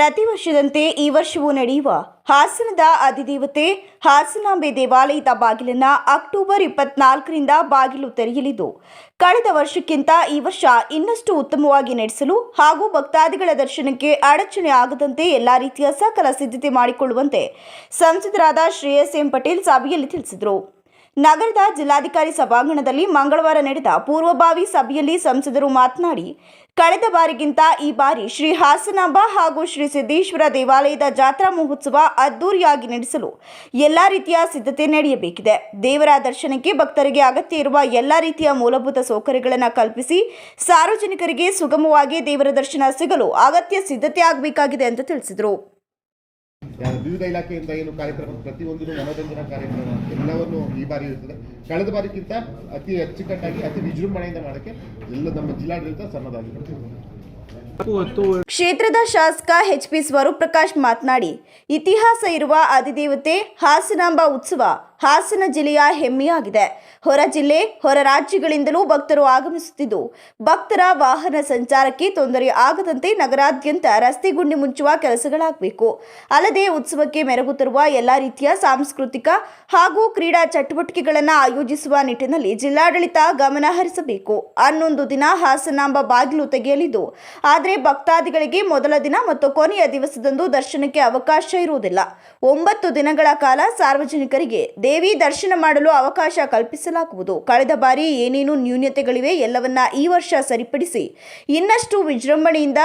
ಪ್ರತಿ ವರ್ಷದಂತೆ ಈ ವರ್ಷವೂ ನಡೆಯುವ ಹಾಸನದ ಅಧಿದೇವತೆ ಹಾಸನಾಂಬೆ ದೇವಾಲಯದ ಬಾಗಿಲನ್ನ ಅಕ್ಟೋಬರ್ ಇಪ್ಪತ್ನಾಲ್ಕರಿಂದ ಬಾಗಿಲು ತೆರೆಯಲಿದ್ದು, ಕಳೆದ ವರ್ಷಕ್ಕಿಂತ ಈ ವರ್ಷ ಇನ್ನಷ್ಟು ಉತ್ತಮವಾಗಿ ನಡೆಸಲು ಹಾಗೂ ಭಕ್ತಾದಿಗಳ ದರ್ಶನಕ್ಕೆ ಅಡಚಣೆ ಆಗದಂತೆ ಎಲ್ಲಾ ರೀತಿಯ ಸಕಲ ಸಿದ್ಧತೆ ಮಾಡಿಕೊಳ್ಳುವಂತೆ ಸಂಸದರಾದ ಶ್ರೇಯಸ್ ಎಂ ಪಟೇಲ್ ಸಭೆಯಲ್ಲಿ ತಿಳಿಸಿದರು. ನಗರದ ಜಿಲ್ಲಾಧಿಕಾರಿ ಸಭಾಂಗಣದಲ್ಲಿ ಮಂಗಳವಾರ ನಡೆದ ಪೂರ್ವಭಾವಿ ಸಭೆಯಲ್ಲಿ ಸಂಸದರು ಮಾತನಾಡಿ, ಕಳೆದ ಬಾರಿಗಿಂತ ಈ ಬಾರಿ ಶ್ರೀ ಹಾಸನಾಂಬ ಹಾಗೂ ಶ್ರೀ ಸಿದ್ದೇಶ್ವರ ದೇವಾಲಯದ ಜಾತ್ರಾ ಮಹೋತ್ಸವ ಅದ್ದೂರಿಯಾಗಿ ನಡೆಸಲು ಎಲ್ಲ ರೀತಿಯ ಸಿದ್ಧತೆ ನಡೆಯಬೇಕಿದೆ. ದೇವರ ದರ್ಶನಕ್ಕೆ ಭಕ್ತರಿಗೆ ಅಗತ್ಯ ಇರುವ ಎಲ್ಲ ರೀತಿಯ ಮೂಲಭೂತ ಸೌಕರ್ಯಗಳನ್ನು ಕಲ್ಪಿಸಿ ಸಾರ್ವಜನಿಕರಿಗೆ ಸುಗಮವಾಗಿ ದೇವರ ದರ್ಶನ ಸಿಗಲು ಅಗತ್ಯ ಸಿದ್ಧತೆ ಆಗಬೇಕಾಗಿದೆ ಎಂದು ತಿಳಿಸಿದರು. ವಿವಿಧ ಇಲಾಖೆಯಿಂದ ಏನು ಕಾರ್ಯಕ್ರಮ ಪ್ರತಿಯೊಂದು ಮನೋರಂಜನಾ ಕಾರ್ಯಕ್ರಮ ಎಲ್ಲವನ್ನು ಈ ಬಾರಿ ಇರ್ತದೆ. ಕಳೆದ ಬಾರಿಗಿಂತ ಅತಿ ಅಚ್ಚುಕಟ್ಟಾಗಿ ಅತಿ ವಿಜೃಂಭಣೆಯಿಂದ ಮಾಡಕ್ಕೆ ಎಲ್ಲ ನಮ್ಮ ಜಿಲ್ಲಾಡಳಿತ ಸನ್ನದ್ಧಾಗಿರುತ್ತೆ ಕ್ಷೇತ್ರದ ಶಾಸಕ ಎಚ್ ಪಿ ಸ್ವರೂಪ್ ಪ್ರಕಾಶ್ ಮಾತನಾಡಿ, ಇತಿಹಾಸ ಇರುವ ಅಧಿದೇವತೆ ಹಾಸನಾಂಬ ಉತ್ಸವ ಹಾಸನ ಜಿಲ್ಲೆಯ ಹೆಮ್ಮೆಯಾಗಿದೆ. ಹೊರ ಜಿಲ್ಲೆ, ಹೊರ ರಾಜ್ಯಗಳಿಂದಲೂ ಭಕ್ತರು ಆಗಮಿಸುತ್ತಿದ್ದು, ಭಕ್ತರ ವಾಹನ ಸಂಚಾರಕ್ಕೆ ತೊಂದರೆ ಆಗದಂತೆ ನಗರಾದ್ಯಂತ ರಸ್ತೆ ಗುಂಡಿ ಮುಚ್ಚುವ ಕೆಲಸಗಳಾಗಬೇಕು. ಅಲ್ಲದೆ ಉತ್ಸವಕ್ಕೆ ಮೆರಗು ತರುವ ಎಲ್ಲ ರೀತಿಯ ಸಾಂಸ್ಕೃತಿಕ ಹಾಗೂ ಕ್ರೀಡಾ ಚಟುವಟಿಕೆಗಳನ್ನು ಆಯೋಜಿಸುವ ನಿಟ್ಟಿನಲ್ಲಿ ಜಿಲ್ಲಾಡಳಿತ ಗಮನ ಹರಿಸಬೇಕು. ಹನ್ನೊಂದು ದಿನ ಹಾಸನಾಂಬ ಬಾಗಿಲು ತೆಗೆಯಲಿದ್ದು, ಆದರೆ ಭಕ್ತಾದಿಗಳಿಗೆ ಮೊದಲ ದಿನ ಮತ್ತು ಕೊನೆಯ ದಿವಸದಂದು ದರ್ಶನಕ್ಕೆ ಅವಕಾಶ ಇರುವುದಿಲ್ಲ. ಒಂಬತ್ತು ದಿನಗಳ ಕಾಲ ಸಾರ್ವಜನಿಕರಿಗೆ ದೇವಿ ದರ್ಶನ ಮಾಡಲು ಅವಕಾಶ ಕಲ್ಪಿಸಲಾಗುವುದು. ಕಳೆದ ಬಾರಿ ಏನೇನು ನ್ಯೂನತೆಗಳಿವೆ ಎಲ್ಲವನ್ನ ಈ ವರ್ಷ ಸರಿಪಡಿಸಿ ಇನ್ನಷ್ಟು ವಿಜೃಂಭಣೆಯಿಂದ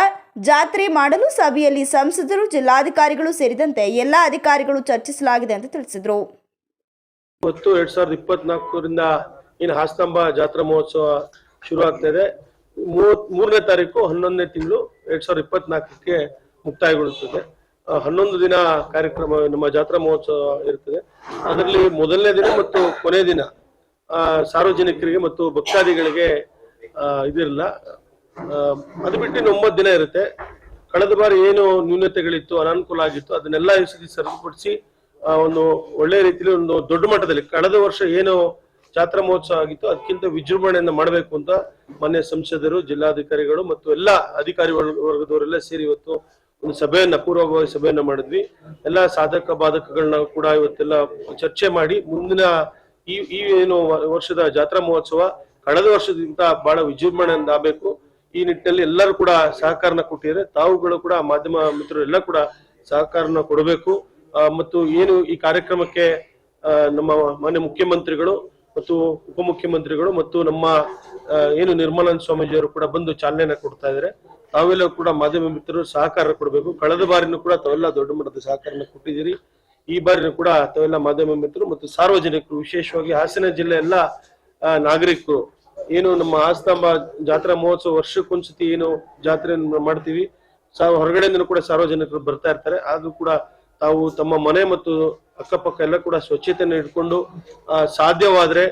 ಜಾತ್ರೆ ಮಾಡಲು ಸಭೆಯಲ್ಲಿ ಸಂಸದರು, ಜಿಲ್ಲಾಧಿಕಾರಿಗಳು ಸೇರಿದಂತೆ ಎಲ್ಲ ಅಧಿಕಾರಿಗಳು ಚರ್ಚಿಸಲಾಗಿದೆ ಅಂತ ತಿಳಿಸಿದರು. ಇವತ್ತು ಎರಡ್ ಸಾವಿರದ ಇಪ್ಪತ್ನಾಲ್ಕರಿಂದ ಏನು ಹಾಸ್ತಂಭ ಜಾತ್ರಾ ಮಹೋತ್ಸವ ಶುರು ಆಗ್ತಾ ಮೂರನೇ ತಾರೀಕು ಹನ್ನೊಂದನೇ ತಿಂಗಳು ಎರಡ್ ಸಾವಿರದ ಇಪ್ಪತ್ನಾಲ್ಕಕ್ಕೆ ಮುಕ್ತಾಯಗೊಳ್ಳುತ್ತದೆ. ಹನ್ನೊಂದು ದಿನ ಕಾರ್ಯಕ್ರಮ, ನಮ್ಮ ಜಾತ್ರಾ ಮಹೋತ್ಸವ ಇರ್ತದೆ. ಅದರಲ್ಲಿ ಮೊದಲನೇ ದಿನ ಮತ್ತು ಕೊನೆ ದಿನ ಸಾರ್ವಜನಿಕರಿಗೆ ಮತ್ತು ಭಕ್ತಾದಿಗಳಿಗೆ ಇದಿರಲ್ಲ. ಅದು ಬಿಟ್ಟು ಇನ್ನು ಒಂಬತ್ತು ದಿನ ಇರುತ್ತೆ. ಕಳೆದ ಬಾರಿ ಏನು ನ್ಯೂನತೆಗಳಿತ್ತು, ಅನಾನುಕೂಲ ಆಗಿತ್ತು, ಅದನ್ನೆಲ್ಲ ಈ ಸತಿ ಸರಿಪಡಿಸಿ ಒಂದು ಒಳ್ಳೆ ರೀತಿಯಲ್ಲಿ ಒಂದು ದೊಡ್ಡ ಮಟ್ಟದಲ್ಲಿ ಕಳೆದ ವರ್ಷ ಏನು ಜಾತ್ರಾ ಮಹೋತ್ಸವ ಆಗಿತ್ತು ಅದಕ್ಕಿಂತ ವಿಜೃಂಭಣೆಯಿಂದ ಮಾಡಬೇಕು ಅಂತ ಮಾನ್ಯ ಸಂಸದರು, ಜಿಲ್ಲಾಧಿಕಾರಿಗಳು ಮತ್ತು ಎಲ್ಲ ಅಧಿಕಾರಿ ವರ್ಗ- ವರ್ಗದವರೆಲ್ಲ ಸೇರಿ ಇವತ್ತು ಒಂದು ಸಭೆಯನ್ನ, ಪೂರ್ವಭಾವಿ ಸಭೆಯನ್ನ ಮಾಡಿದ್ವಿ. ಎಲ್ಲ ಸಾಧಕ ಬಾಧಕಗಳನ್ನ ಕೂಡ ಇವತ್ತೆಲ್ಲ ಚರ್ಚೆ ಮಾಡಿ ಮುಂದಿನ ಈ ಈ ಏನು ವರ್ಷದ ಜಾತ್ರಾ ಮಹೋತ್ಸವ ಕಳೆದ ವರ್ಷದಿಂದ ಬಹಳ ವಿಜೃಂಭಣೆಯಿಂದ ಆಗಬೇಕು. ಈ ನಿಟ್ಟಿನಲ್ಲಿ ಎಲ್ಲರೂ ಕೂಡ ಸಹಕಾರನ ಕೊಟ್ಟಿದ್ದಾರೆ. ತಾವುಗಳು ಕೂಡ, ಮಾಧ್ಯಮ ಮಿತ್ರರು ಎಲ್ಲ ಕೂಡ ಸಹಕಾರನ ಕೊಡಬೇಕು. ಮತ್ತು ಏನು ಈ ಕಾರ್ಯಕ್ರಮಕ್ಕೆ ನಮ್ಮ ಮಾನ್ಯ ಮುಖ್ಯಮಂತ್ರಿಗಳು ಮತ್ತು ಉಪಮುಖ್ಯಮಂತ್ರಿಗಳು ಮತ್ತು ನಮ್ಮ ಏನು ನಿರ್ಮಲಾನಂದ ಸ್ವಾಮೀಜಿಯವರು ಕೂಡ ಬಂದು ಚಾಲನೆಯನ್ನ ಕೊಡ್ತಾ ಇದ್ದಾರೆ. ತಾವೆಲ್ಲ ಕೂಡ ಮಾಧ್ಯಮ ಮಿತ್ರರು ಸಹಕಾರ ಕೊಡಬೇಕು. ಕಳೆದ ಬಾರಿನೂ ಕೂಡ ತಾವೆಲ್ಲ ದೊಡ್ಡ ಮಟ್ಟದ ಸಹಕಾರನ ಕೊಟ್ಟಿದ್ದೀರಿ. ಈ ಬಾರಿನೂ ಕೂಡ ತಾವೆಲ್ಲ ಮಾಧ್ಯಮ ಮಿತ್ರರು ಮತ್ತು ಸಾರ್ವಜನಿಕರು, ವಿಶೇಷವಾಗಿ ಹಾಸನ ಜಿಲ್ಲೆ ಎಲ್ಲ ನಾಗರಿಕರು, ಏನು ನಮ್ಮ ಆಸ್ತಾಂಬ ಜಾತ್ರಾ ಮಹೋತ್ಸವ ವರ್ಷಕ್ಕೊಂದ್ಸತಿ ಏನು ಜಾತ್ರೆಯನ್ನು ಮಾಡ್ತೀವಿ. ಹೊರಗಡೆಯಿಂದ ಹೊರಗಡೆಯಿಂದನೂ ಕೂಡ ಸಾರ್ವಜನಿಕರು ಬರ್ತಾ ಇರ್ತಾರೆ. ಆದ್ರೂ ಕೂಡ ತಾವು ತಮ್ಮ ಮನೆ ಮತ್ತು ಅಕ್ಕಪಕ್ಕ ಎಲ್ಲ ಕೂಡ ಸ್ವಚ್ಛತೆಯನ್ನು ಇಟ್ಕೊಂಡು ಸಾಧ್ಯವಾದ್ರೆ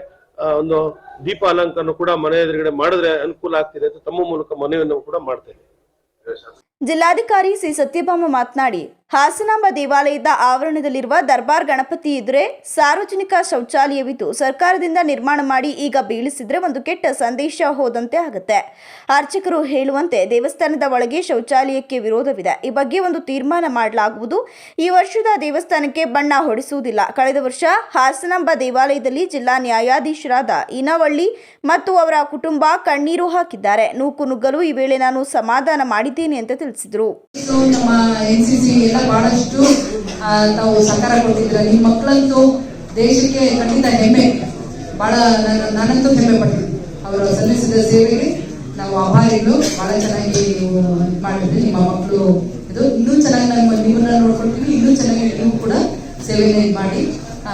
ಒಂದು ದೀಪ ಅಲಂಕಾರ ಕೂಡ ಮನೆ ಎದುರುಗಡೆ ಮಾಡಿದ್ರೆ ಅನುಕೂಲ ಆಗ್ತಿದೆ ಅಂತ ತಮ್ಮ ಮೂಲಕ ಮನೆಯನ್ನು ಕೂಡ ಮಾಡ್ತೇನೆ ಜಿಲ್ಲಾಧಿಕಾರಿ ಸಿ ಸತ್ಯಭಾಮ ಮಾತನಾಡಿ ಹಾಸನಾಂಬ ದೇವಾಲಯದ ಆವರಣದಲ್ಲಿರುವ ದರ್ಬಾರ್ ಗಣಪತಿ ಎದುರೇ ಸಾರ್ವಜನಿಕ ಶೌಚಾಲಯವಿದ್ದು, ಸರ್ಕಾರದಿಂದ ನಿರ್ಮಾಣ ಮಾಡಿ ಈಗ ಬೀಳಿಸಿದ್ರೆ ಒಂದು ಕೆಟ್ಟ ಸಂದೇಶ ಹೋದಂತೆ ಆಗುತ್ತೆ. ಅರ್ಚಕರು ಹೇಳುವಂತೆ ದೇವಸ್ಥಾನದ ಒಳಗೆ ಶೌಚಾಲಯಕ್ಕೆ ವಿರೋಧವಿದೆ. ಈ ಬಗ್ಗೆ ಒಂದು ತೀರ್ಮಾನ ಮಾಡಲಾಗುವುದು. ಈ ವರ್ಷದ ದೇವಸ್ಥಾನಕ್ಕೆ ಬಣ್ಣ ಹೊಡಿಸುವುದಿಲ್ಲ. ಕಳೆದ ವರ್ಷ ಹಾಸನಾಂಬ ದೇವಾಲಯದಲ್ಲಿ ಜಿಲ್ಲಾ ನ್ಯಾಯಾಧೀಶರಾದ ಇನವಳ್ಳಿ ಮತ್ತು ಅವರ ಕುಟುಂಬ ಕಣ್ಣೀರು ಹಾಕಿದ್ದಾರೆ. ನೂಕು ನುಗ್ಗಲು ಈ ವೇಳೆ ನಾನು ಸಮಾಧಾನ ಮಾಡಿದ್ದೇನೆ ಅಂತ ತಿಳಿಸಿದರು. ಬಹಳಷ್ಟು ತಾವು ಸಹಕಾರ ಕೊಟ್ಟಿದ್ದೀರ ನಿಮ್ಮ ಮಕ್ಕಳಂತೂ ದೇಶಕ್ಕೆ ಖಂಡಿತ ಹೆಮ್ಮೆ. ಬಹಳ ನಾನು, ನಾನಂತೂ ಹೆಮ್ಮೆ ಪಡ್ತೀನಿ. ಅವರು ಸಲ್ಲಿಸಿದ ಸೇವೆಗೆ ನಾವು ಆಭಾರಿಗಳು. ಬಹಳ ಚೆನ್ನಾಗಿ ನೀವು ಮಾಡಿದ್ರಿ. ನಿಮ್ಮ ಮಕ್ಕಳು ಇದು ಇನ್ನೂ ಚೆನ್ನಾಗಿ ನಮ್ಮ ನಿಮ್ಮನ್ನ ನೋಡ್ಕೊಳ್ತೀವಿ ಇನ್ನೂ ಚೆನ್ನಾಗಿ ನೀವು ಕೂಡ ಸೇವೆನ ಇದು ಮಾಡಿ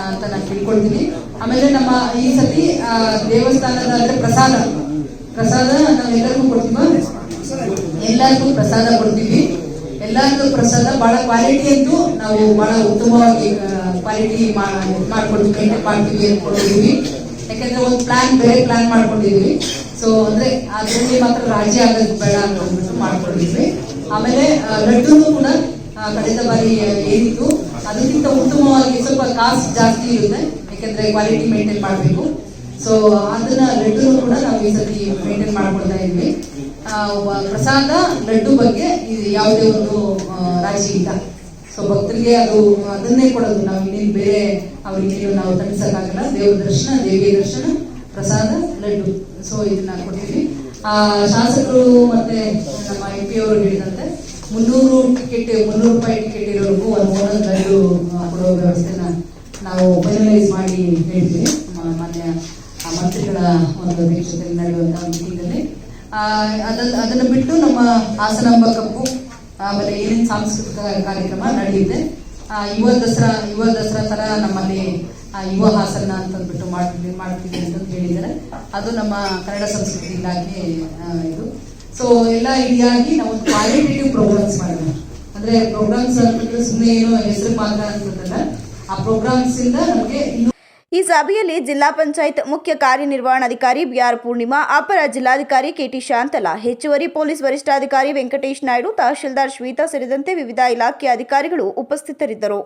ಅಂತ ನಾನು ತಿಳ್ಕೊಳ್ತೀನಿ. ಆಮೇಲೆ ನಮ್ಮ ಈ ಸತಿ ದೇವಸ್ಥಾನದ ಅಂದ್ರೆ ಪ್ರಸಾದ. ಪ್ರಸಾದ ನಾವೆಲ್ಲರಿಗೂ ಕೊಡ್ತೀವ? ಎಲ್ಲರಿಗೂ ಪ್ರಸಾದ ಕೊಡ್ತೀವಿ. ಎಲ್ಲರಿಗೂ ಪ್ರಸಾದ, ಬಹಳ ಕ್ವಾಲಿಟಿ ಅಂತೂ ನಾವು ಬಹಳ ಉತ್ತಮವಾಗಿ ಕ್ವಾಲಿಟಿ ಮಾಡ್ಕೊಂಡು ಮೇಂಟೈನ್ ಮಾಡ್ತೀವಿ ಅನ್ಕೊಂಡಿದೀವಿ ಯಾಕಂದ್ರೆ ಒಂದು ಪ್ಲಾನ್ ಬೇರೆ ಪ್ಲಾನ್ ಮಾಡ್ಕೊಂಡಿದೀವಿ ಸೊ ಅಂದ್ರೆ ಅದರಲ್ಲಿ ಮಾತ್ರ ರಾಜಿ ಆಗೋದು ಬೇಡ ಅಂತ ಅಂದ್ಬಿಟ್ಟು ಮಾಡ್ಕೊಂಡಿದ್ವಿ. ಆಮೇಲೆ ಲಡ್ಡು ಕೂಡ ಕಳೆದ ಬಾರಿ ಏನಿತ್ತು ಅದಕ್ಕಿಂತ ಉತ್ತಮವಾಗಿ ಸ್ವಲ್ಪ ಕಾಸ್ಟ್ ಜಾಸ್ತಿ ಇರುತ್ತೆ. ಯಾಕಂದ್ರೆ ಕ್ವಾಲಿಟಿ ಮೇಂಟೈನ್ ಮಾಡಬೇಕು. ಸೊ ಅದನ್ನ ಲಡ್ಡು ಕೂಡ ನಾವು ಈ ಸತಿ ಮೇಂಟೈನ್ ಮಾಡ್ಕೊಳ್ತಾ ಇದ್ವಿ. ಪ್ರಸಾದ, ಲಡ್ಡು ಬಗ್ಗೆ ಯಾವುದೇ ಒಂದು ರಾಶಿ ಇಲ್ಲ. ಸೊ ಭಕ್ತರಿಗೆ ಅದು, ಅದನ್ನೇ ಕೊಡೋದು. ನಾವು ಇನ್ನೇನು ಬೇರೆ ಅವರಿಗೇನು ನಾವು ತಣಿಸಕ್ಕಾಗಲ್ಲ. ದೇವ್ರ ದರ್ಶನ, ದೇವಿಯ ದರ್ಶನ, ಪ್ರಸಾದ, ಲಡ್ಡು. ಸೊ ಇದನ್ನ ಕೊಡ್ತೀವಿ. ಆ, ಶಾಸಕರು ಮತ್ತೆ ನಮ್ಮ ಎಂ ಪಿ ಅವರು ಹೇಳಿದಂತೆ, ಮುನ್ನೂರು ಟಿಕೆಟ್, ಮುನ್ನೂರು ರೂಪಾಯಿ ಟಿಕೆಟ್ ಇರೋರ್ಗೂ ಒಂದು ಒಂದೊಂದು ಲಡ್ಡು ಕೊಡೋ ವ್ಯವಸ್ಥೆನ ನಾವು ಫೈನಲೈಸ್ ಮಾಡಿ ಹೇಳ್ತೀವಿ. ಮಾನ್ಯ ಮಂತ್ರಿಗಳ ಒಂದು ಅಧ್ಯಕ್ಷತೆಯಲ್ಲಿ ನಡೆಯುವಂತಹ ಮೀಟಿಂಗಲ್ಲಿ ಅದನ್ನ ಅದನ್ನು ಬಿಟ್ಟು ನಮ್ಮ ಹಾಸನಾಂಬ ಕಪ್ಪು ಆಮೇಲೆ ಏನೇನು ಸಾಂಸ್ಕೃತಿಕ ಕಾರ್ಯಕ್ರಮ ನಡೆಯುತ್ತೆ ಯುವ ದಸರಾ ಯುವ ದಸರಾ ತರ ನಮ್ಮಲ್ಲಿ ಯುವ ಹಾಸನ ಅಂತಂದ್ಬಿಟ್ಟು ಮಾಡ್ತೀವಿ ಮಾಡ್ತೀವಿ ಅಂತ ಹೇಳಿದ್ದಾರೆ. ಅದು ನಮ್ಮ ಕನ್ನಡ ಸಂಸ್ಕೃತಿ ಇಲಾಖೆ ಇದು. ಸೊ ಎಲ್ಲ ಇದಾಗಿ ನಾವು ಕ್ವಾಲಿಟೇಟಿವ್ ಪ್ರೋಗ್ರಾಮ್ಸ್ ಮಾಡೋಣ. ಅಂದ್ರೆ ಪ್ರೋಗ್ರಾಮ್ಸ್ ಅಂತಂದ್ರೆ ಸುಮ್ಮನೆ ಏನು ಹೆಸರು ಮಾತ್ರ ಅಂತದಲ್ಲ ಆ ಪ್ರೋಗ್ರಾಮ್ಸ್ ಇಂದ ನಮಗೆ ಇನ್ನು ಈ ಸಭೆಯಲ್ಲಿ ಜಿಲ್ಲಾ ಪಂಚಾಯತ್ ಮುಖ್ಯ ಕಾರ್ಯನಿರ್ವಹಣಾಧಿಕಾರಿ ಬಿಆರ್ ಪೂರ್ಣಿಮಾ, ಅಪರ ಜಿಲ್ಲಾಧಿಕಾರಿ ಕೆಟಿ ಶಾಂತಲಾ, ಹೆಚ್ಚುವರಿ ಪೊಲೀಸ್ ವರಿಷ್ಠಾಧಿಕಾರಿ ವೆಂಕಟೇಶ್ ನಾಯ್ಡು, ತಹಶೀಲ್ದಾರ್ ಶ್ವೇತಾ ಸೇರಿದಂತೆ ವಿವಿಧ ಇಲಾಖೆಯ ಅಧಿಕಾರಿಗಳು ಉಪಸ್ಥಿತರಿದ್ದರು.